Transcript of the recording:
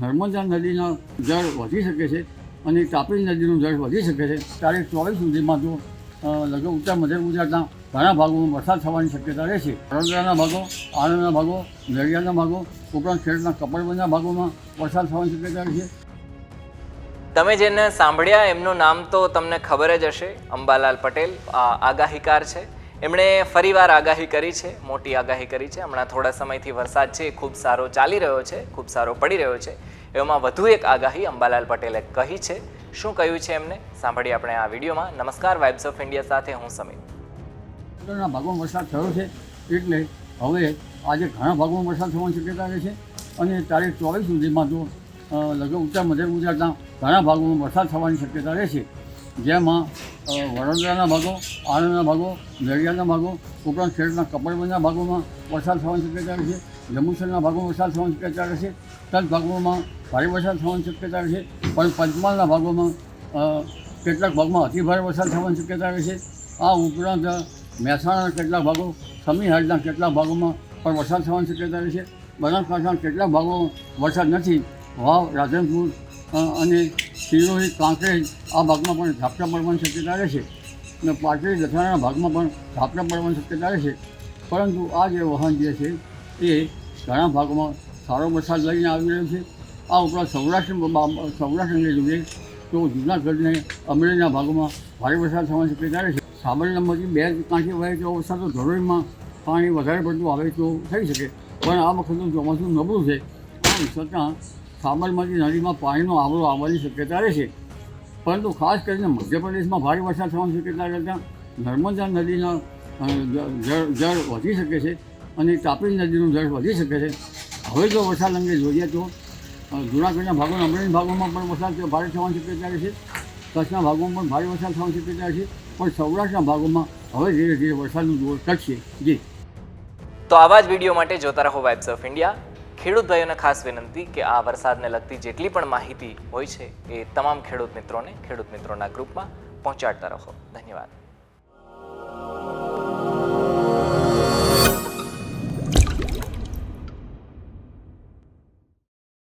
નર્મદા નદીના જળ વધી શકે છે અને તાપી નદીનું જળ વધી શકે છે. તારીખ ચોવીસ સુધીમાં તો લગભગ ઉત્તર મધ્ય ગુજરાતના ઘણા ભાગોમાં વરસાદ થવાની શક્યતા રહેશે. વડોદરાના ભાગો, આણંદના ભાગો, નડિયાદના ભાગો, ઉપરાંત ખેડના કપડબંધના ભાગોમાં વરસાદ થવાની શક્યતા રહેશે. તમે જેને સાંભળ્યા, એમનું નામ તો તમને ખબર જ હશે. અંબાલાલ પટેલ આગાહીકાર છે. એમણે ફરીવાર આગાહી કરી છે, મોટી આગાહી કરી છે. હમણાં થોડા સમયથી વરસાદ છે ખૂબ સારો ચાલી રહ્યો છે, ખૂબ સારો પડી રહ્યો છે. એમાં વધુ એક આગાહી અંબાલાલ પટેલે કહી છે. શું કહ્યું છે એમને? સાંભળીએ આપણે આ વિડીયોમાં. નમસ્કાર વાઇબ્સ ઓફ ઇન્ડિયા સાથે હું સમીર. ભાગોમાં વરસાદ થયો છે, એટલે હવે આજે ઘણા ભાગોમાં વરસાદ થવાની શક્યતા રહે છે. અને તારીખ ચોવીસ સુધીમાં તો લગભગ ઉત્તર, મધ્ય ગુજરાતના ઘણા ભાગોમાં વરસાદ થવાની શક્યતા રહેશે જેમાં વડોદરાના ભાગો, આણંદના ભાગો, નડિયાદના ભાગો, ઉપરાંત ખેડના કપડબંધના ભાગોમાં વરસાદ થવાની શક્યતા રહેશે જંબુસરના ભાગોમાં વરસાદ થવાની શક્યતા રહેશે તદ ભાગોમાં ભારે વરસાદ થવાની શક્યતા રહેશે, પણ પંચમહાલના ભાગોમાં કેટલાક ભાગમાં અતિભારે વરસાદ થવાની શક્યતા રહેશે. આ ઉપરાંત મહેસાણાના કેટલાક ભાગો સમીહાડના કેટલાક ભાગોમાં પણ વરસાદ થવાની શક્યતા રહેશે. બનાસકાંઠાના કેટલાક ભાગોમાં વરસાદ નથી. વાવ, રાધનપુર અને શિરોહી કાંકરેજ આ ભાગમાં પણ ઝાપટા પડવાની શક્યતા રહેશે અને પાટડી દથાણાના ભાગમાં પણ ઝાપટા પડવાની શક્યતા રહેશે પરંતુ આ જે વાહન જે છે, એ ઘણા ભાગોમાં સારો વરસાદ લઈને આવી રહ્યો છે. આ ઉપરાંત સૌરાષ્ટ્ર સૌરાષ્ટ્રને જોઈએ તો જૂનાગઢને અમરેલીના ભાગોમાં ભારે વરસાદ થવાની શક્યતા રહેશે સાબરકાંઠામાંથી બે કાંઠે વહે તો વરસાદ તો ધોરણમાં પાણી વધારે પડતું આવે તો થઈ શકે. પણ આ વખતનું ચોમાસું નબળું છે. છતાં સાબરમતી નદીમાં પાણીનો આવરો આવવાની શક્યતા રહેશે પરંતુ ખાસ કરીને મધ્યપ્રદેશમાં ભારે વરસાદ થવાની શક્યતા રહેતા નર્મદા નદીના જળ વધી શકે છે અને તાપી નદીનું જળ વધી શકે છે. હવે જો વરસાદ અંગે જોઈએ તો જૂનાગઢના ભાગો અમરેલી ભાગોમાં પણ વરસાદ ભારે થવાની શક્યતા રહેશે કચ્છના ભાગોમાં પણ ભારે વરસાદ થવાની શક્યતા છે. પણ સૌરાષ્ટ્રના ભાગોમાં હવે ધીરે ધીરે વરસાદનું જોર ઘટશે. જી. તો આવા જ વીડિયો માટે જોતા રહો વાઇબ્સ ઓફ ઇન્ડિયા ખેડૂત ભાઈઓને ખાસ વિનંતી કે આ વરસાદને લગતી જેટલી પણ માહિતી હોય છે એ તમામ ખેડૂત મિત્રોને ખેડૂત મિત્રોના ગ્રુપમાં પહોંચાડતા રહો. ધન્યવાદ.